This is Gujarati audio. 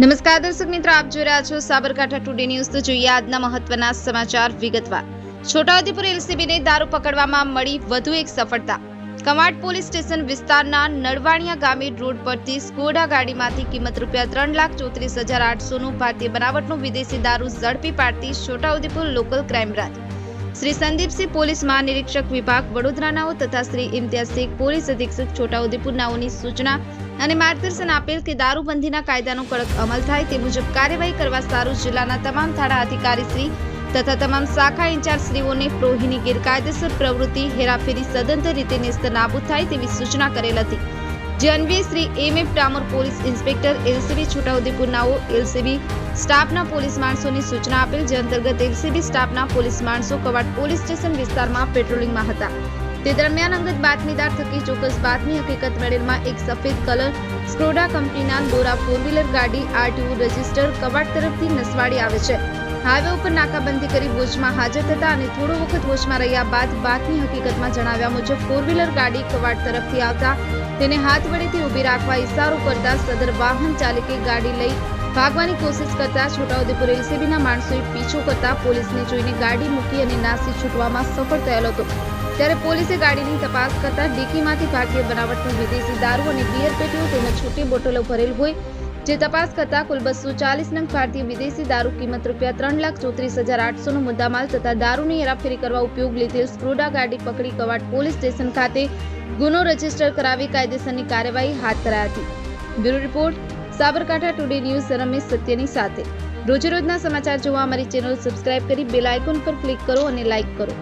નમસ્કાર દર્શક મિત્રો, આપ જોઈ રહ્યા છો સાબરકાંઠા ટુડે ન્યૂઝ તો જોઈએ આજના મહત્વના સમાચાર વિગતવાર. છોટાઉદેપુર એલસીબીને દારૂ પકડવામાં મળી વધુ એક સફળતા. કવાંટ પોલીસ સ્ટેશન વિસ્તારના નડવાણિયા ગામે રોડ પરથી સ્કોડા ગાડીમાંથી કિંમત રૂપિયા ત્રણ લાખ ચોત્રીસ હજાર આઠસોનું ભારતીય બનાવટનું વિદેશી દારૂ ઝડપી પાડતી Chhota Udepur local crime branch. Shri Sandeepsinh police મહાનિરીક્ષક વિભાગ વડોદરાનાઓ તથા શ્રી ઇમ્તિયાઝ શેખ પોલીસ અધિક્ષક છોટાઉદેપુર નાઓની સૂચના અને માર્ગદર્શન આપેલ કે દારૂબંધીના કાયદાનો કડક અમલ થાય તે મુજબ કાર્યવાહી કરવા સારું જિલ્લાના તમામ થાણા અધિકારીશ્રી તથા તમામ શાખા ઇન્ચાર્જશ્રીઓને પ્રોહીની ગેરકાયદેસર પ્રવૃત્તિ, હેરાફેરી સદંતર રીતે નેસ્ત નાબૂદ થાય તેવી સૂચના કરેલ હતી. જે અન્વયે Shri M F Damor police inspector, LCB છોટાઉદેપુરનાઓ LCB સ્ટાફના પોલીસ માણસોની સૂચના આપેલ જે અંતર્ગત એલસીબી સ્ટાફના પોલીસ માણસો કવાડ પોલીસ સ્ટેશન વિસ્તારમાં પેટ્રોલિંગમાં હતા. તે દરમિયાન અંગત બાતમીદાર થકી ચોક્કસ બાતમી હકીકત મળેલમાં એક સફેદ કલર સ્ક્રોડા કંપનીના દોરા ફોર વ્હીલર ગાડી આરટીયુ રજિસ્ટર કવાટ તરફથી નસવાડી આવે છે. હાઈવે ઉપર નાકાબંધી કરી વોચમાં હાજર થતા અને થોડો વખત વોચમાં રહ્યા બાદ બાતમી હકીકતમાં જણાવ્યા મુજબ ફોર વ્હીલર ગાડી કવાટ તરફથી આવતા તેને હાથ વડેથી ઊભી રાખવા ઇશારો કરતા સદર વાહન ચાલકે ગાડી લઈ ભાગવાની કોશિશ કરતા છોટાઉદેપુર એલસીબીના માણસોએ પીછો કરતા પોલીસને જોઈને ગાડી મૂકી અને નાસી છૂટવામાં સફળ થયેલો હતો. ત્યારે પોલીસે ગાડીની તપાસ કરતા ડીકીમાંથી ભારતીય બનાવટનું વિદેશી દારૂ અને બિયર પેટીઓ તેમજ છૂટી બોટલો ભરેલ હોય જે તપાસ કરતા કુલ બસો ચાલીસ નંગ ભારતીય વિદેશી દારૂ કિંમત રૂપિયા ત્રણ લાખ ચોત્રીસ હજાર આઠસોનો મુદ્દામાલ તથા દારૂની હેરાફેરી કરવા ઉપયોગ લીધેલ સ્ક્રોડા ગાડી પકડી કવાડ પોલીસ સ્ટેશન ખાતે ગુનો રજિસ્ટર કરાવી કાયદેસરની કાર્યવાહી હાથ ધરાઈ હતી. Bureau report, Sabarkantha today news, Ramesh સત્યની સાથે. રોજેરોજના સમાચાર જોવા અમારી ચેનલ સબસ્ક્રાઇબ કરી બેલ આઇકોન પર ક્લિક કરો અને લાઇક કરો.